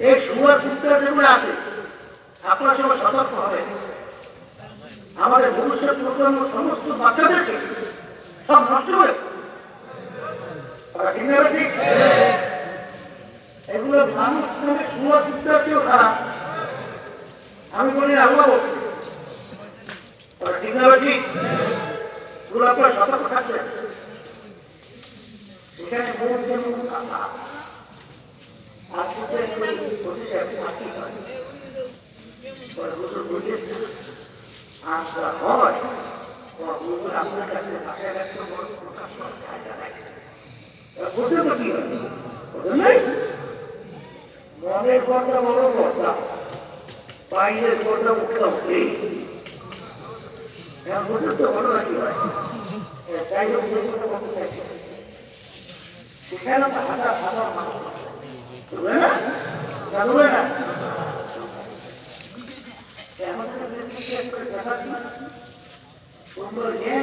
এই শুয়ার আছে আপনার সবাই সতর্ক হবে আমাদের ভবিষ্যৎ প্রজন্ম সমস্ত বাচ্চাদেরকে সব নষ্ট করে এগুলো মানুষ নামে কুত্তার চেয়েও খারাপ আমি বলি, আল্লাহ বলছি। ঠিক না ঠিক? এগুলো আপনারা সতর্ক কাঁচা আর আপনার কাছে ব্যক্ত বড় প্রকাশ করার জায়গা তো কি? মনের পর্দা বড় পর্দা বাইরের উঠতে উঠলেই এখন তো বড় নাকি হয় যাই হোক কথা সেখানে হাজার হাজার মানুষ। বুঝলে না জানবে না দিই তোমরা জ্ঞান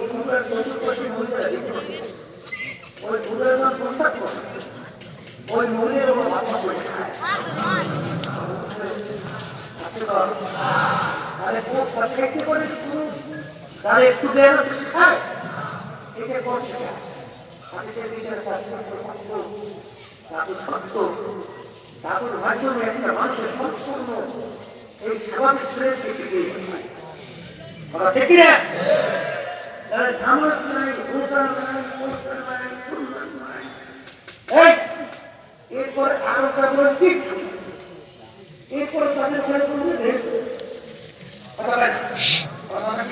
ওই শ্বশুর ওই মহিলার ওপর মাথা পড়ে আরে খুব তাহলে একটু দেয় না। খায় একে আমি যে নিজের তাদের সত্য তাদের মাধ্যমে একটা মানুষের এই স্বাভাবিক তাহলে ঝামেলা নাই ভূতান নাই পোস্টার নাই সুন্দর নাই এরপর আরও তারপর কিচ্ছু। এরপর তাদের ঘরে কোনো রেস কথা বলেন